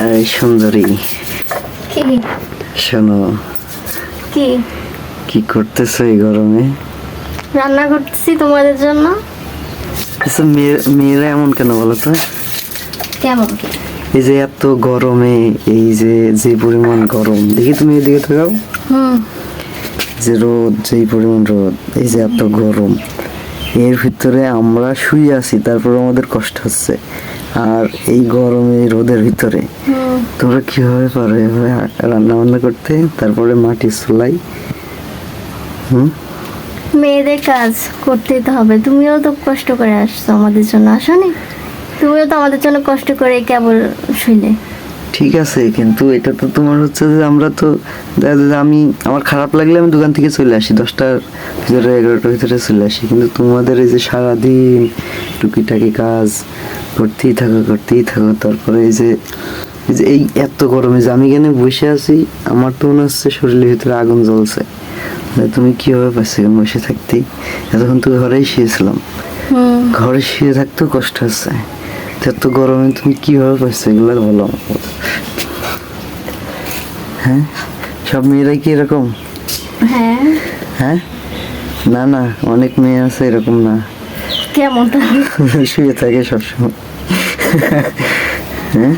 এই সুন্দরী। কি? শোনো কি? কি করতেছো এই গরমে? রান্না করতেছি তোমাদের জন্য। আচ্ছা মেয়ে- মেয়েরা এমন কেন বলো তো? কেমন কি? এই যে এত গরমে এই যে যে পরিমাণ গরম। দেখি তুমি এদিকে থাকাও হুম। যে রোদ যেই পরিমাণ রোদ এই যে এত গরম। এর ভিতরে আমরা শুয়ে আছি তারপর আমাদের কষ্ট হচ্ছে। আর এই গরমে রোদের ভিতরে তোমরা কীভাবে পারো এভাবে রান্না বান্না করতে তারপরে মাটি চুলাই হুম? মেয়েদের কাজ করতেই তো হবে। তুমিও তো কষ্ট করে আসছো আমাদের জন্য আসো তুমিও তো আমাদের জন্য কষ্ট করে কেবল শুইলে। ঠিক আছে কিন্তু এটা তো তোমার হচ্ছে যে আমরা তো আমি আমার খারাপ লাগলে আমি দোকান থেকে চলে আসি দশটার ভিতরে এগারোটার ভিতরে চলে আসি। কিন্তু তোমাদের এই যে সারাদিন টুকিটাকি কাজ করতেই থাকো করতেই থাকো তারপরে এই যে এই যে এই এত গরমে যে আমি এখানে বসে আছি আমার তো মনে হচ্ছে শরীরের ভিতরে আগুন জ্বলছে। তুমি কীভাবে পাচ্ছ বসে থাকতেই এতক্ষণ তো ঘরেই শুয়েছিলাম। ঘরে শুয়ে থাকতেও কষ্ট হচ্ছে। এত গরমে তুমি কীভাবে পাচ্ছ এগুলো বলো। হ্যাঁ? সব মেয়েরাই কি এরকম? হ্যাঁ। হ্যাঁ? না না অনেক মেয়ে আছে এরকম না। কেমন? শুয়ে থাকে সবসময়। হ্যাঁ?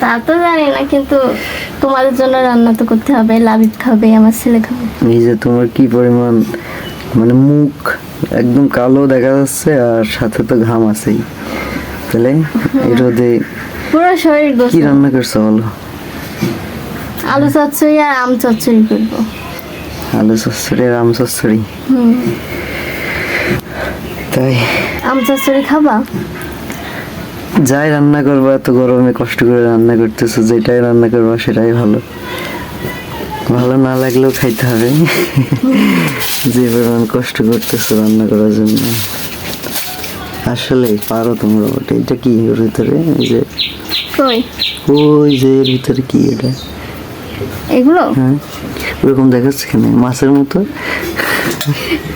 তা তো জানি না কিন্তু তোমাদের জন্য রান্না তো করতে হবে লাভিত খাবে আমার ছেলে খাবে। এই যে তোমার কি পরিমাণ মানে মুখ একদম কালো দেখা যাচ্ছে আর সাথে তো ঘাম আছেই। তাহলে রোদে পুরো শরীর কি রান্না করছ বলো? আলু চচ্চড়ি আর আম চচ্চড়ি করব। আলু চচ্চড়ি আর আম চচ্চড়ি? তাই? আম চচ্চড়ি খাবা? যাই রান্না করব এত গরমে কষ্ট করে রান্না করতেছো যেটাই রান্না করব সেটাই ভালো। ভালো না লাগলেও খাইতে হবে। যে পরিমাণ কষ্ট করতেছো রান্না করার জন্য। আসলে পারো তোমরা বটে। এটা কি ওর ভিতরে? এই যে কই? ওই যে এর ভিতরে কি এটা? এগুলো? হ্যাঁ ওরকম দেখাচ্ছে কেন? মাছের মতো?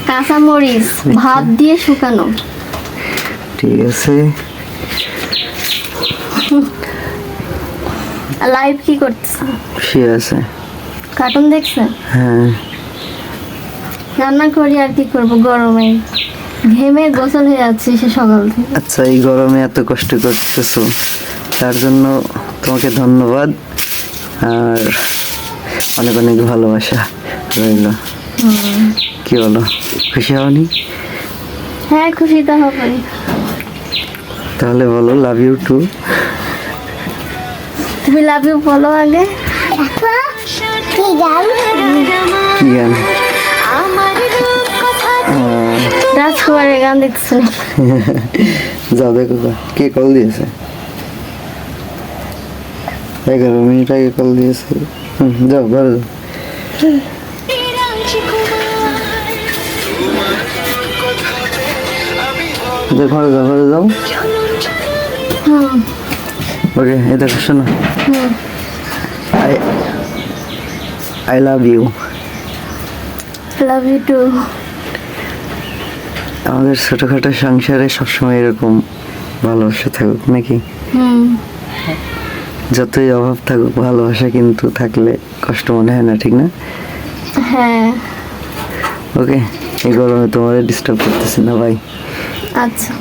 কাঁচা মরিচ ভাত দিয়ে শুকানো। ঠিক আছে। লাইভ কি করতেছে সে আছে। কার্টুন দেখছে? হ্যাঁ। রান্না করি আর কি করব গরমে? ঘেমে গোসল হয়ে যাচ্ছে সে সকাল থেকে। আচ্ছা এই গরমে এত কষ্ট করতেছো। তার জন্য তোমাকে ধন্যবাদ আর অনেক অনেক ভালোবাসা রইল। কি বলো খুশি হওনি? হ্যাঁ খুশি তো হবে তাহলে বলো লাভ ইউ টু তুমি লাভ ইউ বলো আগে। কি গান? আহ, রাজকুমারের গান দেখতেছি যাও দেখো। কে কল দিয়েছে? এগারো মিনিট আগে কল দিয়েছে। যাও ঘরে যাও। যাও, ঘরে যাও ঘরে যাও। ওকে এই দেখো শোনো। I I love you love you too আমাদের ছোটখাটো সংসারে সবসময় এরকম ভালোবাসা থাকুক নাকি? যতই অভাব থাকুক ভালোবাসা কিন্তু থাকলে কষ্ট মনে হয় না ঠিক না? হ্যাঁ। ওকে এই গরমে তোমাদের ডিস্টার্ব করতেছি না ভাই আচ্ছা।